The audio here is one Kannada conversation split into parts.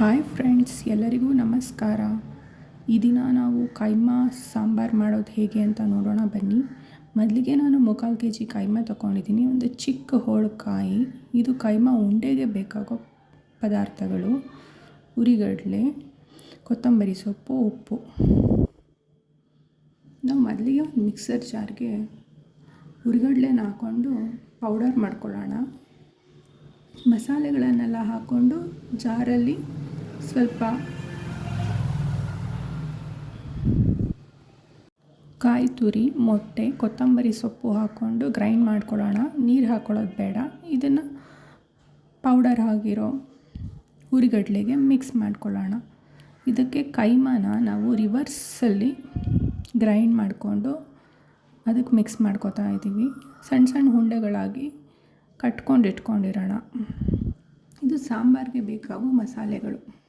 ಹಾಯ್ ಫ್ರೆಂಡ್ಸ್ ಎಲ್ಲರಿಗೂ ನಮಸ್ಕಾರ. ಈ ದಿನ ನಾವು ಕೈಮಾ ಸಾಂಬಾರು ಮಾಡೋದು ಹೇಗೆ ಅಂತ ನೋಡೋಣ ಬನ್ನಿ. ಮೊದಲಿಗೆ ನಾನು ಮುಕ್ಕಾಲು ಕೆ ಜಿ ಕೈಮಾ ತೊಗೊಂಡಿದ್ದೀನಿ. ಒಂದು ಚಿಕ್ಕ ಹೋಳುಕಾಯಿ ಇದು ಕೈಮಾ ಉಂಡೆಗೆ ಬೇಕಾಗೋ ಪದಾರ್ಥಗಳು, ಉರಿಗಡಲೆ, ಕೊತ್ತಂಬರಿ ಸೊಪ್ಪು, ಉಪ್ಪು. ನಾವು ಮೊದಲಿಗೆ ಒಂದು ಮಿಕ್ಸರ್ ಜಾರ್ಗೆ ಉರಿಗಡಲೆನ ಹಾಕ್ಕೊಂಡು ಪೌಡರ್ ಮಾಡ್ಕೊಳ್ಳೋಣ. ಮಸಾಲೆಗಳನ್ನೆಲ್ಲ ಹಾಕ್ಕೊಂಡು ಜಾರಲ್ಲಿ ಸ್ವಲ್ಪ ಕಾಯಿ ತುರಿ, ಮೊಟ್ಟೆ, ಕೊತ್ತಂಬರಿ ಸೊಪ್ಪು ಹಾಕ್ಕೊಂಡು ಗ್ರೈಂಡ್ ಮಾಡ್ಕೊಳ್ಳೋಣ. ನೀರು ಹಾಕ್ಕೊಳ್ಳೋದು ಬೇಡ. ಇದನ್ನು ಪೌಡರ್ ಆಗಿರೋ ಹುರಿಗಡ್ಲೆಗೆ ಮಿಕ್ಸ್ ಮಾಡ್ಕೊಳ್ಳೋಣ. ಇದಕ್ಕೆ ಕೈಮಾನ ನಾವು ರಿವರ್ಸಲ್ಲಿ ಗ್ರೈಂಡ್ ಮಾಡಿಕೊಂಡು ಅದಕ್ಕೆ ಮಿಕ್ಸ್ ಮಾಡ್ಕೋತಾ ಇದ್ದೀವಿ. ಸಣ್ಣ ಸಣ್ಣ ಉಂಡೆಗಳಾಗಿ ಕಟ್ಕೊಂಡು ಇಟ್ಕೊಂಡಿರೋಣ. ಇದು ಸಾಂಬಾರಿಗೆ ಬೇಕಾಗೋ ಮಸಾಲೆಗಳು.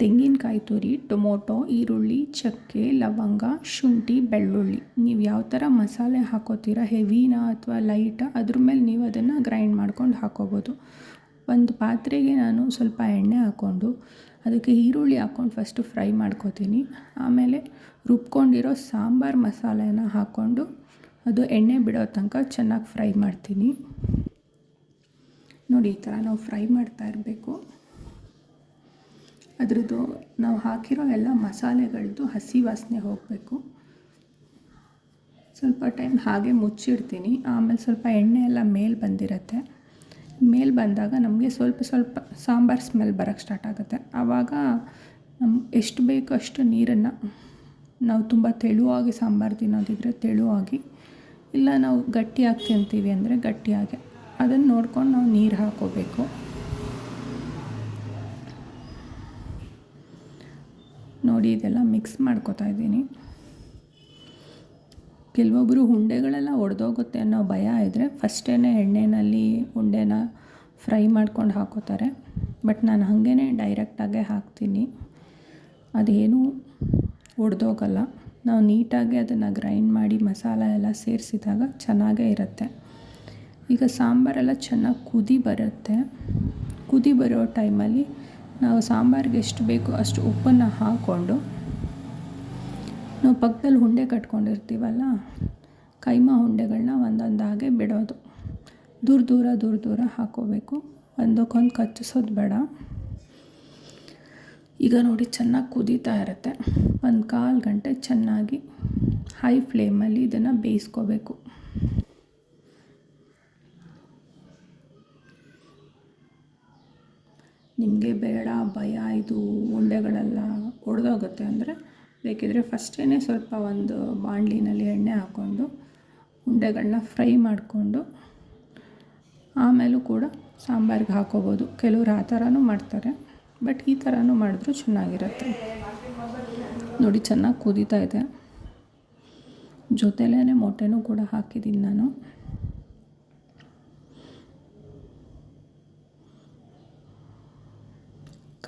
ತೆಂಗಿನಕಾಯಿ ತುರಿ, ಟೊಮೊಟೊ, ಈರುಳ್ಳಿ, ಚಕ್ಕೆ, ಲವಂಗ, ಶುಂಠಿ, ಬೆಳ್ಳುಳ್ಳಿ. ನೀವು ಯಾವ ಥರ ಮಸಾಲೆ ಹಾಕೋತೀರ? ಹೆವಿನ ಅಥವಾ ಲೈಟ? ಅದ್ರ ಮೇಲೆ ನೀವು ಅದನ್ನು ಗ್ರೈಂಡ್ ಮಾಡ್ಕೊಂಡು ಹಾಕೋಬೋದು. ಒಂದು ಪಾತ್ರೆಗೆ ನಾನು ಸ್ವಲ್ಪ ಎಣ್ಣೆ ಹಾಕ್ಕೊಂಡು ಅದಕ್ಕೆ ಈರುಳ್ಳಿ ಹಾಕ್ಕೊಂಡು ಫಸ್ಟು ಫ್ರೈ ಮಾಡ್ಕೋತೀನಿ. ಆಮೇಲೆ ರುಬ್ಕೊಂಡಿರೋ ಸಾಂಬಾರು ಮಸಾಲೆನ ಹಾಕ್ಕೊಂಡು ಅದು ಎಣ್ಣೆ ಬಿಡೋ ತನಕ ಚೆನ್ನಾಗಿ ಫ್ರೈ ಮಾಡ್ತೀನಿ. ನೋಡಿ, ಈ ಥರ ನಾವು ಫ್ರೈ ಮಾಡ್ತಾ ಇರಬೇಕು. ಅದ್ರದ್ದು ನಾವು ಹಾಕಿರೋ ಎಲ್ಲ ಮಸಾಲೆಗಳದ್ದು ಹಸಿ ವಾಸನೆ ಹೋಗಬೇಕು. ಸ್ವಲ್ಪ ಟೈಮ್ ಹಾಗೆ ಮುಚ್ಚಿಡ್ತೀನಿ. ಆಮೇಲೆ ಸ್ವಲ್ಪ ಎಣ್ಣೆ ಎಲ್ಲ ಮೇಲೆ ಬಂದಿರತ್ತೆ. ಮೇಲೆ ಬಂದಾಗ ನಮಗೆ ಸ್ವಲ್ಪ ಸ್ವಲ್ಪ ಸಾಂಬಾರು ಸ್ಮೆಲ್ ಬರೋಕ್ಕೆ ಸ್ಟಾರ್ಟ್ ಆಗುತ್ತೆ. ಆವಾಗ ನಮ್ಮ ಎಷ್ಟು ಬೇಕೋ ಅಷ್ಟು ನೀರನ್ನು ನಾವು ತುಂಬ ತೆಳುವಾಗಿ ಸಾಂಬಾರು ತಿನ್ನೋದಿದ್ರೆ ತೆಳುವಾಗಿ, ಇಲ್ಲ ನಾವು ಗಟ್ಟಿಯಾಗಿ ತಿಂತೀವಿ ಅಂದರೆ ಗಟ್ಟಿಯಾಗಿ ಅದನ್ನು ನೋಡ್ಕೊಂಡು ನಾವು ನೀರು ಹಾಕೋಬೇಕು. ನೋಡಿ ಇದೆಲ್ಲ ಮಿಕ್ಸ್ ಮಾಡ್ಕೋತಾ ಇದ್ದೀನಿ. ಕೆಲವೊಬ್ಬರು ಉಂಡೆಗಳೆಲ್ಲ ಒಡೆದೋಗುತ್ತೆ ಅನ್ನೋ ಭಯ ಇದ್ದರೆ ಫಸ್ಟೇ ಎಣ್ಣೆಯಲ್ಲಿ ಉಂಡೆನ ಫ್ರೈ ಮಾಡ್ಕೊಂಡು ಹಾಕೋತಾರೆ. ಬಟ್ ನಾನು ಹಾಗೇ ಡೈರೆಕ್ಟಾಗೇ ಹಾಕ್ತೀನಿ. ಅದೇನು ಒಡೆದೋಗಲ್ಲ. ನಾವು ನೀಟಾಗಿ ಅದನ್ನು ಗ್ರೈಂಡ್ ಮಾಡಿ ಮಸಾಲ ಎಲ್ಲ ಸೇರಿಸಿದಾಗ ಚೆನ್ನಾಗೇ ಇರುತ್ತೆ. ಈಗ ಸಾಂಬಾರೆಲ್ಲ ಚೆನ್ನಾಗಿ ಕುದಿ ಬರುತ್ತೆ. ಕುದಿ ಬರೋ ಟೈಮಲ್ಲಿ ನಾವು ಸಾಂಬಾರಿಗೆ ಎಷ್ಟು ಬೇಕೋ ಅಷ್ಟು ಉಪ್ಪನ್ನು ಹಾಕ್ಕೊಂಡು ನಾವು ಪಕ್ಕದಲ್ಲಿ ಉಂಡೆ ಕಟ್ಕೊಂಡಿರ್ತೀವಲ್ಲ, ಕೈಮಾ ಉಂಡೆಗಳನ್ನ ಒಂದೊಂದಾಗೆ ಬಿಡೋದು. ದೂರ ದೂರ ದೂರ ದೂರ ಹಾಕೋಬೇಕು. ಒಂದಕ್ಕೊಂದು ಕಚ್ಚಿಸೋದು ಬೇಡ. ಈಗ ನೋಡಿ ಚೆನ್ನಾಗಿ ಕುದೀತಾ ಇರುತ್ತೆ. ಒಂದು ಕಾಲು ಗಂಟೆ ಚೆನ್ನಾಗಿ ಹೈ ಫ್ಲೇಮಲ್ಲಿ ಇದನ್ನು ಬೇಯಿಸ್ಕೋಬೇಕು. ನಿಮಗೆ ಬೇಡ, ಭಯ, ಇದು ಉಂಡೆಗಳೆಲ್ಲ ಒಡೆದೋಗುತ್ತೆ ಅಂದರೆ ಬೇಕಿದ್ದರೆ ಫಸ್ಟೇ ಸ್ವಲ್ಪ ಒಂದು ಬಾಣಲಿನಲ್ಲಿ ಎಣ್ಣೆ ಹಾಕ್ಕೊಂಡು ಉಂಡೆಗಳನ್ನ ಫ್ರೈ ಮಾಡಿಕೊಂಡು ಆಮೇಲೂ ಕೂಡ ಸಾಂಬಾರಿಗೆ ಹಾಕೋಬೋದು. ಕೆಲವರು ಆ ಥರನೂ ಮಾಡ್ತಾರೆ, ಬಟ್ ಈ ಥರನೂ ಮಾಡಿದ್ರೂ ಚೆನ್ನಾಗಿರುತ್ತೆ. ನೋಡಿ, ಚೆನ್ನಾಗಿ ಕುದೀತಾ ಇದೆ. ಜೊತೆಲೇ ಮೊಟ್ಟೆನೂ ಕೂಡ ಹಾಕಿದ್ದೀನಿ ನಾನು.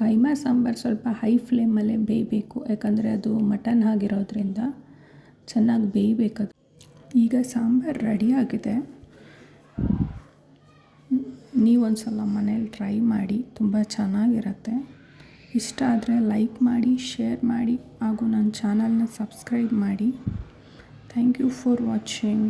ಕೈಮಾ ಸಾಂಬಾರು ಸ್ವಲ್ಪ ಹೈ ಫ್ಲೇಮಲ್ಲೇ ಬೇಯಬೇಕು. ಯಾಕಂದರೆ ಅದು ಮಟನ್ ಆಗಿರೋದ್ರಿಂದ ಚೆನ್ನಾಗಿ ಬೇಯಬೇಕದು. ಈಗ ಸಾಂಬಾರು ರೆಡಿಯಾಗಿದೆ ನೀವೊಂದು ಸಲ ಮನೇಲಿ ಟ್ರೈ ಮಾಡಿ, ತುಂಬ ಚೆನ್ನಾಗಿರುತ್ತೆ. ಇಷ್ಟ ಆದರೆ ಲೈಕ್ ಮಾಡಿ ಶೇರ್ ಮಾಡಿ, ಹಾಗೂ ನನ್ನ ಚಾನಲ್ನ ಸಬ್ಸ್ಕ್ರೈಬ್ ಮಾಡಿ. Thank you for watching